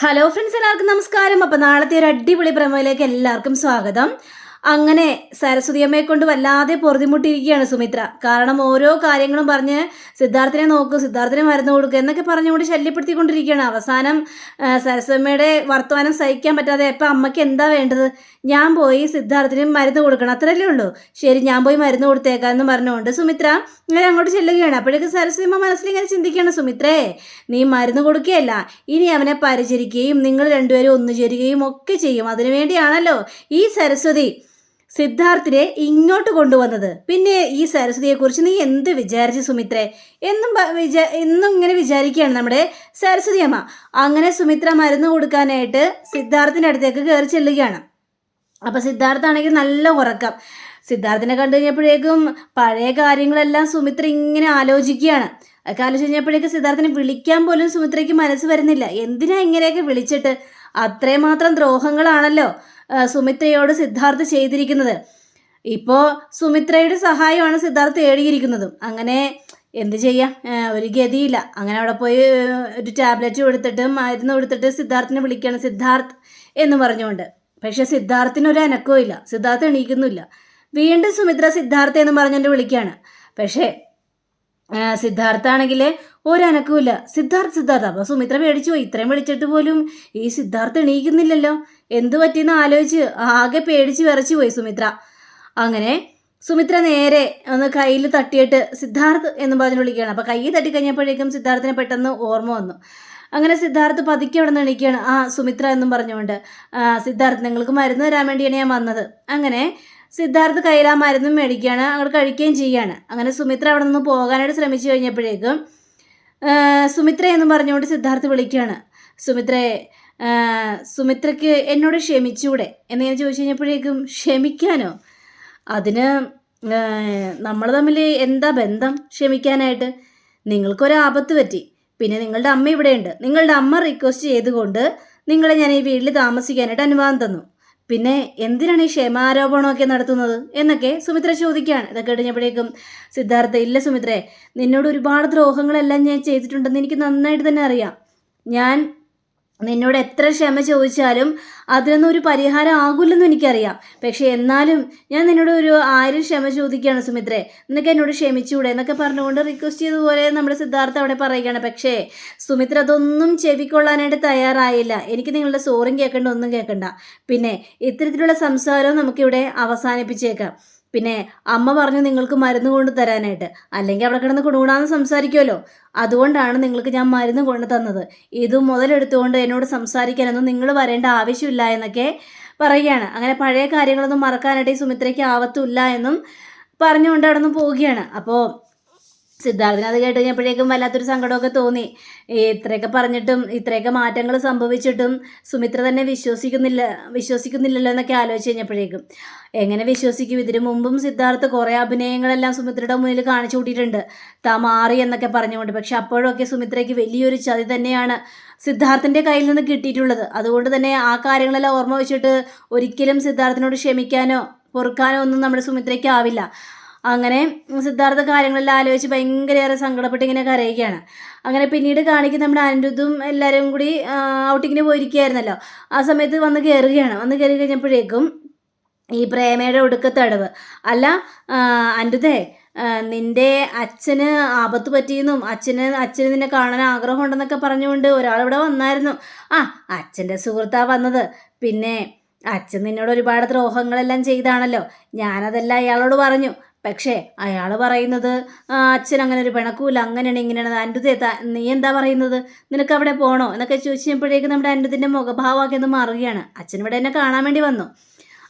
Hello friends എല്ലാവർക്കും നമസ്കാരം. അപ്പോൾ നാളത്തെ ഒരു അടിപൊളി പ്രമോയിലേക്ക് എല്ലാവർക്കും സ്വാഗതം. അങ്ങനെ സരസ്വതിയമ്മയെ കൊണ്ട് വല്ലാതെ പൊറുതിമുട്ടിയിരിക്കുകയാണ് സുമിത്ര. കാരണം ഓരോ കാര്യങ്ങളും പറഞ്ഞ് സിദ്ധാർത്ഥിനെ നോക്ക് സിദ്ധാർത്ഥിനെ മരുന്ന് കൊടുക്കുക എന്നൊക്കെ പറഞ്ഞുകൊണ്ട് ശല്യപ്പെടുത്തിക്കൊണ്ടിരിക്കുകയാണ്. അവസാനം സരസ്വതിയമ്മയുടെ വർത്തമാനം സഹിക്കാൻ പറ്റാതെ ഇപ്പം അമ്മയ്ക്ക് എന്താ വേണ്ടത്? ഞാൻ പോയി സിദ്ധാർത്ഥിന് മരുന്ന് കൊടുക്കണം. അത്രയല്ലേ ഉള്ളൂ. ശരി ഞാൻ പോയി മരുന്ന് കൊടുത്തേക്കാം എന്ന് പറഞ്ഞുകൊണ്ട് സുമിത്ര ഇങ്ങനെ അങ്ങോട്ട് ചെല്ലുകയാണ്. അപ്പോഴേക്ക് സരസ്വതിമ്മ മനസ്സിൽ ഇങ്ങനെ ചിന്തിക്കുകയാണ് സുമിത്രേ നീ മരുന്ന് കൊടുക്കുകയല്ല. ഇനി അവനെ പരിചരിക്കുകയും നിങ്ങൾ രണ്ടുപേരും ഒന്നു ചേരുകയും ഒക്കെ ചെയ്യും. അതിനുവേണ്ടിയാണല്ലോ ഈ സരസ്വതി സിദ്ധാർത്ഥിനെ ഇങ്ങോട്ട് കൊണ്ടുവന്നത്. പിന്നെ ഈ സരസ്വതിയെക്കുറിച്ച് നീ എന്ത് വിചാരിച്ചു സുമിത്രേ? എന്നും വിചാ എന്നും ഇങ്ങനെ വിചാരിക്കുകയാണ് നമ്മുടെ സരസ്വതി അമ്മ. അങ്ങനെ സുമിത്ര മരുന്ന് കൊടുക്കാനായിട്ട് സിദ്ധാർത്ഥിന്റെ അടുത്തേക്ക് കയറി ചെല്ലുകയാണ്. അപ്പം സിദ്ധാർത്ഥാണെങ്കിൽ നല്ല ഉറക്കം. സിദ്ധാർത്ഥിനെ കണ്ടു കഴിഞ്ഞപ്പോഴേക്കും പഴയ കാര്യങ്ങളെല്ലാം സുമിത്ര ഇങ്ങനെ ആലോചിക്കുകയാണ്. അതൊക്കെ ആലോചിച്ച് കഴിഞ്ഞപ്പോഴേക്കും സിദ്ധാർത്ഥിനെ വിളിക്കാൻ പോലും സുമിത്രയ്ക്ക് മനസ്സ് വരുന്നില്ല. എന്തിനാ ഇങ്ങനെയൊക്കെ വിളിച്ചിട്ട്? അത്രയും മാത്രം ദ്രോഹങ്ങളാണല്ലോ. സുമിത്രയോട് സിദ്ധാർത്ഥ് ചെയ്തിരിക്കുന്നത്. ഇപ്പോൾ സുമിത്രയുടെ സഹായമാണ് സിദ്ധാർത്ഥ് തേടിയിരിക്കുന്നതും. അങ്ങനെ എന്ത് ചെയ്യാം? ഒരു ഗതിയില്ല. അങ്ങനെ അവിടെ പോയി ഒരു ടാബ്ലറ്റ് കൊടുത്തിട്ട് മരുന്ന് കൊടുത്തിട്ട് സിദ്ധാർത്ഥിനെ വിളിക്കുകയാണ് സിദ്ധാർത്ഥ് എന്ന് പറഞ്ഞുകൊണ്ട്. പക്ഷെ സിദ്ധാർത്ഥിന് ഒരു അനക്കവും ഇല്ല. സിദ്ധാർത്ഥ് എണീക്കുന്നില്ല വീണ്ടും സുമിത്ര സിദ്ധാർത്ഥ എന്ന് പറഞ്ഞുകൊണ്ട് വിളിക്കുകയാണ്. പക്ഷേ ആ, സിദ്ധാർത്ഥാണെങ്കിൽ ഒരനക്കുമില്ല സിദ്ധാർത്ഥ് സിദ്ധാർത്ഥ. അപ്പോൾ സുമിത്ര പേടിച്ചു പോയി. ഇത്രയും വിളിച്ചിട്ട് പോലും ഈ സിദ്ധാർത്ഥ് എണീക്കുന്നില്ലല്ലോ. എന്തു പറ്റിയെന്ന് ആലോചിച്ച് ആകെ പേടിച്ച് വിറച്ചു പോയി സുമിത്ര. അങ്ങനെ സുമിത്ര നേരെ ഒന്ന് കയ്യിൽ തട്ടിയിട്ട് സിദ്ധാർത്ഥ് എന്ന് പറഞ്ഞ് വിളിക്കുകയാണ്. അപ്പോൾ കൈ തട്ടി കഴിഞ്ഞപ്പോഴേക്കും സിദ്ധാർത്ഥിനെ പെട്ടെന്ന് ഓർമ്മ വന്നു. അങ്ങനെ സിദ്ധാർത്ഥ് പതുക്കെ അവിടെ നിന്ന് എണീക്കുകയാണ്. ആ സുമിത്ര എന്നും പറഞ്ഞുകൊണ്ട് സിദ്ധാർത്ഥ് നിങ്ങൾക്ക് മരുന്ന് തരാൻ വേണ്ടിയാണ് ഞാൻ വന്നത്. അങ്ങനെ സിദ്ധാർത്ഥ് കയ്യിലാ മരുന്നും മേടിക്കുകയാണ് അങ്ങോട്ട് കഴിക്കുകയും ചെയ്യുകയാണ് അങ്ങനെ സുമിത്ര അവിടെ നിന്ന് പോകാനായിട്ട് ശ്രമിച്ചു കഴിഞ്ഞപ്പോഴേക്കും സുമിത്ര എന്ന് പറഞ്ഞുകൊണ്ട് സിദ്ധാർത്ഥ് വിളിക്കുകയാണ്. സുമിത്രയെ സുമിത്രയ്ക്ക് എന്നോട് ക്ഷമിച്ചൂടെ എന്ന് ഞാൻ ചോദിച്ചു കഴിഞ്ഞപ്പോഴേക്കും ക്ഷമിക്കാനോ? അതിന് നമ്മൾ തമ്മിൽ എന്താ ബന്ധം ക്ഷമിക്കാനായിട്ട്? നിങ്ങൾക്കൊരു ആപത്ത് പറ്റി. പിന്നെ നിങ്ങളുടെ അമ്മ ഇവിടെയുണ്ട്. നിങ്ങളുടെ അമ്മ റിക്വസ്റ്റ് ചെയ്തുകൊണ്ട് നിങ്ങളെ ഞാൻ ഈ വീട്ടിൽ താമസിക്കാനായിട്ട് അനുവാദം തന്നു. പിന്നെ എന്തിനാണ് ഈ ക്ഷമാരോപണമൊക്കെ നടത്തുന്നത് എന്നൊക്കെ സുമിത്ര ചോദിക്കുകയാണ്. ഇതൊക്കെ കഴിഞ്ഞപ്പോഴേക്കും സിദ്ധാർത്ഥ ഇല്ല സുമിത്രേ നിന്നോട് ഒരുപാട് ദ്രോഹങ്ങളെല്ലാം ഞാൻ ചെയ്തിട്ടുണ്ടെന്ന് എനിക്ക് നന്നായിട്ട് തന്നെ അറിയാം. ഞാൻ നിന്നോട് എത്ര ക്ഷമ ചോദിച്ചാലും അതിനൊന്നും ഒരു പരിഹാരം ആകില്ലെന്നും എനിക്കറിയാം. പക്ഷേ എന്നാലും ഞാൻ നിന്നോട് ഒരു ആയിരം ക്ഷമ ചോദിക്കുകയാണ് സുമിത്രേ. നിനക്ക് എന്നോട് ക്ഷമിച്ചുകൂടെ എന്നൊക്കെ പറഞ്ഞുകൊണ്ട് റിക്വസ്റ്റ് ചെയ്തതുപോലെ നമ്മുടെ സിദ്ധാർത്ഥ അവിടെ പറയുകയാണ്. പക്ഷേ സുമിത്ര അതൊന്നും ചെവിക്കൊള്ളാനായിട്ട് തയ്യാറായില്ല. എനിക്ക് നിങ്ങളുടെ സോറും കേൾക്കേണ്ട ഒന്നും കേൾക്കണ്ട. പിന്നെ ഇത്തരത്തിലുള്ള സംസാരവും നമുക്കിവിടെ അവസാനിപ്പിച്ചേക്കാം. പിന്നെ അമ്മ പറഞ്ഞു നിങ്ങൾക്ക് മരുന്ന് കൊണ്ട് തരാനായിട്ട്. അല്ലെങ്കിൽ അവിടെ കിടന്ന് കുടുകൂടാന്ന് സംസാരിക്കുമല്ലോ അതുകൊണ്ടാണ് നിങ്ങൾക്ക് ഞാൻ മരുന്ന് കൊണ്ട് തന്നത്. ഇത് മുതലെടുത്തുകൊണ്ട് എന്നോട് സംസാരിക്കാനൊന്നും നിങ്ങൾ വരേണ്ട ആവശ്യമില്ല എന്നൊക്കെ പറയുകയാണ്. അങ്ങനെ പഴയ കാര്യങ്ങളൊന്നും മറക്കാനായിട്ട് ഈ സുമിത്രയ്ക്ക് ആവത്തുമില്ല എന്നും പറഞ്ഞുകൊണ്ട് അവിടെ നിന്ന് പോവുകയാണ്. അപ്പോൾ സിദ്ധാർത്ഥിന് അത് കേട്ട് കഴിഞ്ഞപ്പോഴേക്കും വല്ലാത്തൊരു സങ്കടമൊക്കെ തോന്നി. ഇത്രയൊക്കെ പറഞ്ഞിട്ടും ഇത്രയൊക്കെ മാറ്റങ്ങൾ സംഭവിച്ചിട്ടും സുമിത്ര തന്നെ വിശ്വസിക്കുന്നില്ല വിശ്വസിക്കുന്നില്ലല്ലോ എന്നൊക്കെ ആലോചിച്ച് കഴിഞ്ഞപ്പോഴേക്കും. എങ്ങനെ വിശ്വസിക്കും? ഇതിനു മുമ്പും സിദ്ധാർത്ഥ് കുറേ അഭിനയങ്ങളെല്ലാം സുമിത്രയുടെ മുന്നിൽ കാണിച്ചു കൂട്ടിയിട്ടുണ്ട്. താ മാറി എന്നൊക്കെ പറഞ്ഞുകൊണ്ട്. പക്ഷെ അപ്പോഴൊക്കെ സുമിത്രയ്ക്ക് വലിയൊരു ചതി തന്നെയാണ് സിദ്ധാർത്ഥിന്റെ കയ്യിൽ നിന്ന് കിട്ടിയിട്ടുള്ളത്. അതുകൊണ്ട് തന്നെ ആ കാര്യങ്ങളെല്ലാം ഓർമ്മ വെച്ചിട്ട് ഒരിക്കലും സിദ്ധാർത്ഥിനോട് ക്ഷമിക്കാനോ പൊറുക്കാനോ ഒന്നും നമ്മുടെ സുമിത്രയ്ക്ക് ആവില്ല അങ്ങനെ സിദ്ധാർത്ഥ കാര്യങ്ങളെല്ലാം ആലോചിച്ച് ഭയങ്കരയേറെ സങ്കടപ്പെട്ട് ഇങ്ങനെ കരയുകയാണ്. അങ്ങനെ പിന്നീട് കാണിക്കുന്ന നമ്മുടെ അനിരുദ്ധും എല്ലാവരും കൂടി ഔട്ടിങ്ങിന് പോയിരിക്കുകയായിരുന്നല്ലോ. ആ സമയത്ത് വന്ന് കയറുകയാണ്. വന്ന് കയറി കഴിഞ്ഞപ്പോഴേക്കും ഈ പ്രേമയുടെ ഒടുക്കത്തടവ്. അല്ല അനിരുദ്ധേ നിന്റെ അച്ഛന് ആപത്ത് പറ്റിയെന്നും അച്ഛന് അച്ഛന് നിന്നെ കാണാൻ ആഗ്രഹം ആഗ്രഹമുണ്ടെന്നൊക്കെ പറഞ്ഞുകൊണ്ട് ഒരാളിവിടെ വന്നായിരുന്നു. ആ അച്ഛന്റെ സുഹൃത്താ വന്നത്. പിന്നെ അച്ഛൻ നിന്നോട് ഒരുപാട് ദ്രോഹങ്ങളെല്ലാം ചെയ്താണല്ലോ. ഞാനതെല്ലാം അയാളോട് പറഞ്ഞു. പക്ഷേ അയാൾ പറയുന്നത് അച്ഛൻ അങ്ങനെ ഒരു പിണക്കൂല അങ്ങനെയാണ് ഇങ്ങനെയാണ്. അൻഡുതേ നീ എന്താ പറയുന്നത്? നിനക്ക് അവിടെ പോകണോ എന്നൊക്കെ ചോദിച്ചപ്പോഴേക്കും നമ്മുടെ അൻഡുതിന്റെ മുഖഭാവമൊക്കെ ഒന്ന് മാറുകയാണ്. അച്ഛൻ ഇവിടെ എന്നെ കാണാൻ വേണ്ടി വന്നു.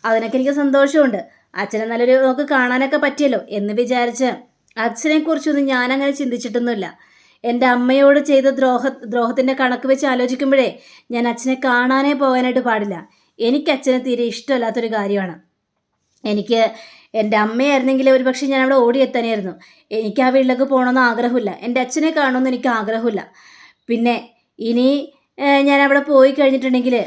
അതിനൊക്കെ എനിക്ക് സന്തോഷമുണ്ട്. അച്ഛനെ നല്ലൊരു നമുക്ക് കാണാനൊക്കെ പറ്റിയല്ലോ എന്ന് വിചാരിച്ച് അച്ഛനെക്കുറിച്ചൊന്നും ഞാനങ്ങനെ ചിന്തിച്ചിട്ടൊന്നുമില്ല. എന്റെ അമ്മയോട് ചെയ്ത ദ്രോഹ ദ്രോഹത്തിന്റെ കണക്ക് വെച്ച് ആലോചിക്കുമ്പോഴേ ഞാൻ അച്ഛനെ കാണാനേ പോകാനായിട്ട് പാടില്ല. എനിക്ക് അച്ഛനെ തീരെ ഇഷ്ടമല്ലാത്തൊരു കാര്യമാണ്. എനിക്ക് എന്റെ അമ്മയായിരുന്നെങ്കിൽ ഒരു പക്ഷേ ഞാൻ അവിടെ ഓടിയെത്താനായിരുന്നു. എനിക്ക് ആ വീട്ടിലേക്ക് പോകണമെന്ന് ആഗ്രഹമില്ല. എന്റെ അച്ഛനെ കാണണമെന്ന് എനിക്ക് ആഗ്രഹമില്ല. പിന്നെ ഇനി ഞാൻ അവിടെ പോയി കഴിഞ്ഞിട്ടുണ്ടെങ്കിൽ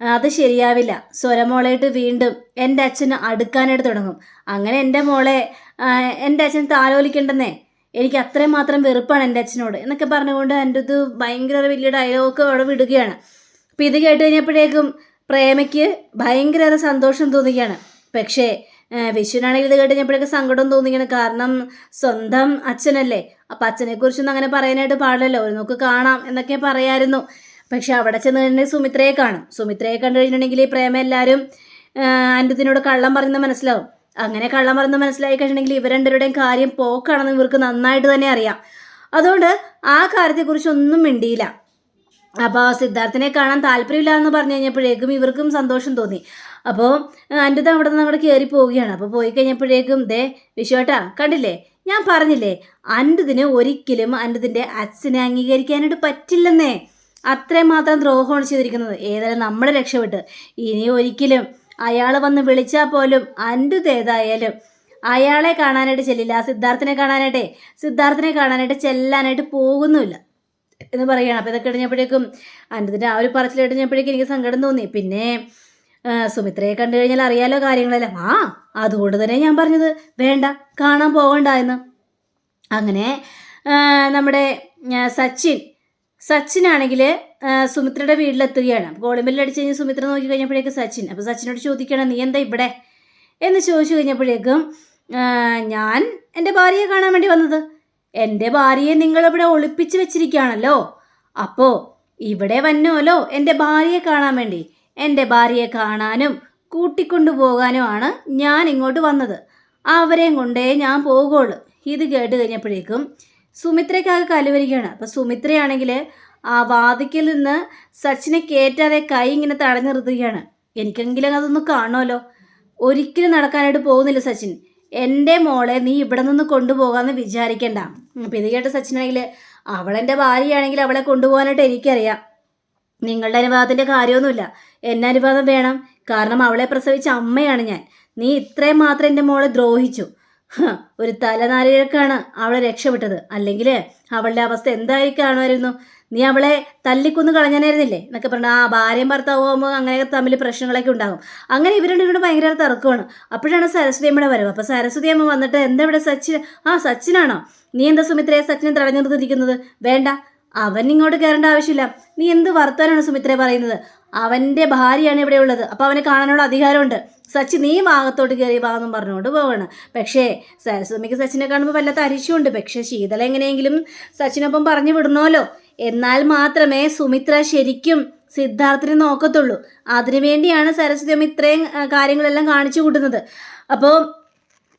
അത് ശരിയാവില്ല. സ്വരമോളായിട്ട് വീണ്ടും എന്റെ അച്ഛന് അടുക്കാനായിട്ട് തുടങ്ങും. അങ്ങനെ എന്റെ മോളെ എന്റെ അച്ഛൻ താലോലിക്കണ്ടെന്നേ. എനിക്ക് അത്രയും മാത്രം വെറുപ്പാണ് എന്റെ അച്ഛനോട് എന്നൊക്കെ പറഞ്ഞുകൊണ്ട് എന്റെ ഇത് ഭയങ്കര വലിയ ഡയലോഗൊക്കെ അവിടെ വിടുകയാണ്. അപ്പം ഇത് കേട്ട് കഴിഞ്ഞപ്പോഴേക്കും പ്രേമയ്ക്ക് ഭയങ്കര സന്തോഷം തോന്നുകയാണ്. പക്ഷേ വിഷുവിനാണെങ്കിൽ ഇത് കേട്ട് കഴിഞ്ഞപ്പോഴേക്കും സങ്കടം തോന്നിക്കണം. കാരണം സ്വന്തം അച്ഛനല്ലേ? അപ്പം അച്ഛനെക്കുറിച്ചൊന്നും അങ്ങനെ പറയാനായിട്ട് പാടില്ലല്ലോ. ഒരു നോക്ക് കാണാം എന്നൊക്കെ പറയായിരുന്നു. പക്ഷെ അവിടെ ചെന്ന് കഴിഞ്ഞാൽ സുമിത്രയെ കാണും. സുമിത്രയെ കണ്ടു കഴിഞ്ഞിട്ടുണ്ടെങ്കിൽ ഈ പ്രേമ എല്ലാവരും അന്റത്തിനോട് കള്ളം പറയുന്നത് മനസ്സിലാവും. അങ്ങനെ കള്ളം പറയുന്നത് മനസ്സിലായി കഴിഞ്ഞിട്ടുണ്ടെങ്കിൽ ഇവർ രണ്ടുപേരുടെയും കാര്യം പോക്കാണെന്ന് ഇവർക്ക് നന്നായിട്ട് തന്നെ അറിയാം. അതുകൊണ്ട് ആ കാര്യത്തെക്കുറിച്ച് ഒന്നും മിണ്ടിയില്ല. അപ്പോൾ സിദ്ധാർത്ഥിനെ കാണാൻ താല്പര്യമില്ല എന്ന് പറഞ്ഞു കഴിഞ്ഞപ്പോഴേക്കും ഇവർക്കും സന്തോഷം തോന്നി. അപ്പോൾ അന്റെത് അവിടെ നിന്ന് അങ്ങോട്ട് കയറി പോവുകയാണ്. അപ്പോൾ പോയി കഴിഞ്ഞപ്പോഴേക്കും ദേ വിശ്വട്ടാ കണ്ടില്ലേ? ഞാൻ പറഞ്ഞില്ലേ അന്റതിന് ഒരിക്കലും അന്റതിന്റെ അച്ഛനെ അംഗീകരിക്കാനായിട്ട് പറ്റില്ലെന്നേ. അത്രയും മാത്രം ദ്രോഹമാണ് ചെയ്തിരിക്കുന്നത്. ഏതായാലും നമ്മളെ രക്ഷപ്പെട്ട്. ഇനി ഒരിക്കലും അയാൾ വന്ന് വിളിച്ചാൽ പോലും അന്റത് ഏതായാലും അയാളെ കാണാനായിട്ട് ചെല്ലില്ല. സിദ്ധാർത്ഥനെ കാണാനായിട്ടേ സിദ്ധാർത്ഥിനെ കാണാനായിട്ട് ചെല്ലാനായിട്ട് പോകുന്നുമില്ല എന്ന് പറയുകയാണ്. അപ്പോൾ ഇതൊക്കെ കഴിഞ്ഞപ്പോഴേക്കും അന്റതിന്റെ ആ ഒരു പറച്ചിൽ കഴിഞ്ഞപ്പോഴേക്കും എനിക്ക് സങ്കടം തോന്നി. പിന്നെ സുമിത്രയെ കണ്ടു കഴിഞ്ഞാൽ അറിയാലോ കാര്യങ്ങളെല്ലാം. ആ അതുകൊണ്ട് തന്നെ ഞാൻ പറഞ്ഞത് വേണ്ട കാണാൻ പോകണ്ട എന്ന്. അങ്ങനെ നമ്മുടെ സച്ചിൻ സച്ചിനാണെങ്കിൽ സുമിത്രയുടെ വീട്ടിലെത്തുകയാണ്. അപ്പോൾ കോളിമ്പലിൽ അടിച്ച് കഴിഞ്ഞ് സുമിത്ര നോക്കി കഴിഞ്ഞപ്പോഴേക്കും സച്ചിൻ അപ്പോൾ സച്ചിനോട് ചോദിക്കണം നീ എന്താ ഇവിടെ? എന്ന് ചോദിച്ചു കഴിഞ്ഞപ്പോഴേക്കും ഞാൻ എന്റെ ഭാര്യയെ കാണാൻ വേണ്ടി വന്നത്. എന്റെ ഭാര്യയെ നിങ്ങളിവിടെ ഒളിപ്പിച്ച് വെച്ചിരിക്കുകയാണല്ലോ. അപ്പോൾ ഇവിടെ വന്നോലോ എന്റെ ഭാര്യയെ കാണാൻ വേണ്ടി. എന്റെ ഭാര്യയെ കാണാനും കൂട്ടിക്കൊണ്ടു പോകാനുമാണ് ഞാൻ ഇങ്ങോട്ട് വന്നത്. അവരെയും കൊണ്ടേ ഞാൻ പോകുള്ളൂ ഇത് കേട്ട് കഴിഞ്ഞപ്പോഴേക്കും സുമിത്രയ്ക്കാകെ കലുവരികയാണ്. അപ്പോൾ സുമിത്രയാണെങ്കിൽ ആ വാതിക്കൽ നിന്ന് സച്ചിനെ കയറ്റാതെ കൈ ഇങ്ങനെ തടഞ്ഞു നിർത്തുകയാണ്. എനിക്കെങ്കിലും അതൊന്ന് കാണുമല്ലോ. ഒരിക്കലും നടക്കാനായിട്ട് പോകുന്നില്ല സച്ചിൻ. എന്റെ മോളെ നീ ഇവിടെ നിന്ന് കൊണ്ടുപോകാമെന്ന് വിചാരിക്കണ്ട. അപ്പം ഇത് കേട്ട സച്ചിനാണെങ്കിൽ അവളെന്റെ ഭാര്യയാണെങ്കിൽ അവളെ കൊണ്ടുപോകാനായിട്ട് എനിക്കറിയാം. നിങ്ങളുടെ അനുവാദത്തിന്റെ കാര്യമൊന്നുമില്ല. എന്നെ അനുവാദം വേണം. കാരണം അവളെ പ്രസവിച്ച അമ്മയാണ് ഞാൻ. നീ ഇത്രയും മാത്രം എന്റെ മോളെ ദ്രോഹിച്ചു. ഒരു തലനാരിഴക്കാണ് അവളെ രക്ഷപ്പെട്ടത്. അല്ലെങ്കിൽ അവളുടെ അവസ്ഥ എന്തായി കാണുമായിരുന്നു നീ അവളെ തല്ലിക്കൊന്നു കളഞ്ഞാനായിരുന്നില്ലേ? എന്നൊക്കെ പറഞ്ഞു ആ ഭാര്യയും ഭർത്താവുമ്പോൾ അങ്ങനെ തമ്മിൽ പ്രശ്നങ്ങളൊക്കെ ഉണ്ടാകും. അങ്ങനെ ഇവരുടെ ഇവിടെ ഭയങ്കര തർക്കമാണ്. അപ്പോഴാണ് സരസ്വതി അമ്മയുടെ വരവ്. അപ്പോൾ സരസ്വതി അമ്മ വന്നിട്ട് എന്താ ഇവിടെ സച്ചിൻ? ആ സച്ചിനാണോ? നീ എന്താ സുമിത്രയെ സച്ചിനെ തടഞ്ഞു നിർത്തിയിരിക്കുന്നത് വേണ്ട. അവൻ ഇങ്ങോട്ട് കയറേണ്ട ആവശ്യമില്ല. നീ എന്ത് വർത്താനാണ് സുമിത്രയെ പറയുന്നത്? അവന്റെ ഭാര്യയാണ് ഇവിടെ ഉള്ളത്. അപ്പോൾ അവനെ കാണാനുള്ള അധികാരമുണ്ട്. സച്ചി നീ ഭാഗത്തോട്ട് കയറി ഭാഗം പറഞ്ഞുകൊണ്ട് പോവാണ്. പക്ഷേ സുമിക്ക് സച്ചിനെ കാണുമ്പോൾ വല്ല അരിശുണ്ട് പക്ഷേ ശീതള എങ്ങനെയെങ്കിലും സച്ചിനൊപ്പം പറഞ്ഞു വിടണമല്ലോ എന്നാൽ മാത്രമേ സുമിത്ര ശരിക്കും സിദ്ധാർത്ഥിനെ നോക്കത്തുള്ളൂ. അതിനു വേണ്ടിയാണ് സരസ്വതി അമ്മ ഇത്രയും കാര്യങ്ങളെല്ലാം കാണിച്ചു കൂട്ടുന്നത്. അപ്പോൾ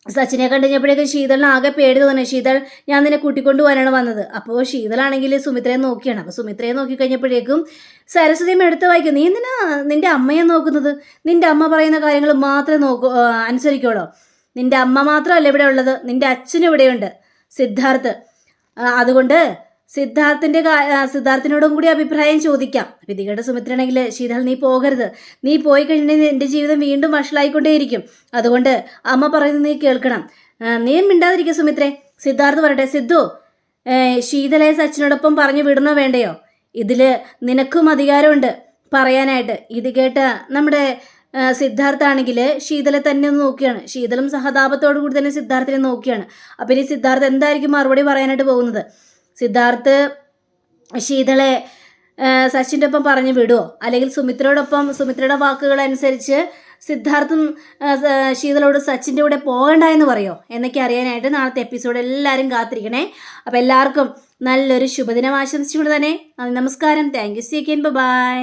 സച്ചിനെ കണ്ടുകഴിഞ്ഞപ്പോഴേക്കും ശീതളിന് ആകെ പേടി തോന്നി. ശീതൾ ഞാൻ നിന്നെ കൂട്ടിക്കൊണ്ട് പോകാനാണ് വന്നത്. അപ്പോൾ ശീതളാണെങ്കിൽ സുമിത്രയെ നോക്കിയാണ്. അപ്പോൾ സുമിത്രയെ നോക്കി കഴിഞ്ഞപ്പോഴേക്കും സരസ്വതിയും എടുത്ത് വായിക്കും. നീ എന്തിനാ നിന്റെ അമ്മയെ നോക്കുന്നത്? നിന്റെ അമ്മ പറയുന്ന കാര്യങ്ങൾ മാത്രമേ നോക്കൂ അനുസരിക്കുള്ളൂ. നിന്റെ അമ്മ മാത്രമല്ല ഇവിടെ ഉള്ളത്. നിന്റെ അച്ഛനും ഇവിടെയുണ്ട്. സിദ്ധാർത്ഥ് അതുകൊണ്ട് സിദ്ധാർത്ഥിന്റെ സിദ്ധാർത്ഥിനോടും കൂടി അഭിപ്രായം ചോദിക്കാം. വിധികയുടെ സുമിത്രയാണെങ്കിൽ ശീതൾ നീ പോകരുത്. നീ പോയി കഴിഞ്ഞാൽ എന്റെ ജീവിതം വീണ്ടും വഷളായിക്കൊണ്ടേയിരിക്കും. അതുകൊണ്ട് അമ്മ പറയുന്നത് നീ കേൾക്കണം. നീ മിണ്ടാതിരിക്കുക സുമിത്രേ. സിദ്ധാർത്ഥ് പറയട്ടെ സിദ്ധു ശീതലെ സച്ചിനോടൊപ്പം പറഞ്ഞു വിടണോ വേണ്ടയോ? ഇതിൽ നിനക്കും അധികാരമുണ്ട് പറയാനായിട്ട്. ഇത് കേട്ട നമ്മുടെ സിദ്ധാർത്ഥാണെങ്കിൽ ശീതളെ തന്നെ ഒന്ന് നോക്കിയാണ്. ശീതളും സഹതാപത്തോടു കൂടി തന്നെ സിദ്ധാർത്ഥിനെ നോക്കിയാണ്. അപ്പം ഇനി സിദ്ധാർത്ഥ് എന്തായിരിക്കും മറുപടി പറയാനായിട്ട് പോകുന്നത്? സിദ്ധാർത്ഥ് ശീതളെ സച്ചിന്റെ ഒപ്പം പറഞ്ഞു വിടുമോ അല്ലെങ്കിൽ സുമിത്രയോടൊപ്പം സുമിത്രയുടെ വാക്കുകൾ അനുസരിച്ച് സിദ്ധാർത്ഥും ശീതളോട് സച്ചിന്റെ കൂടെ പോകണ്ട എന്ന് പറയോ? എന്നൊക്കെ അറിയാനായിട്ട് നാളത്തെ എപ്പിസോഡ് എല്ലാവരും കാത്തിരിക്കണേ. അപ്പോൾ എല്ലാവർക്കും നല്ലൊരു ശുഭദിനം ആശംസിച്ചുകൊണ്ട് തന്നെ നമസ്കാരം. Thank you see again bye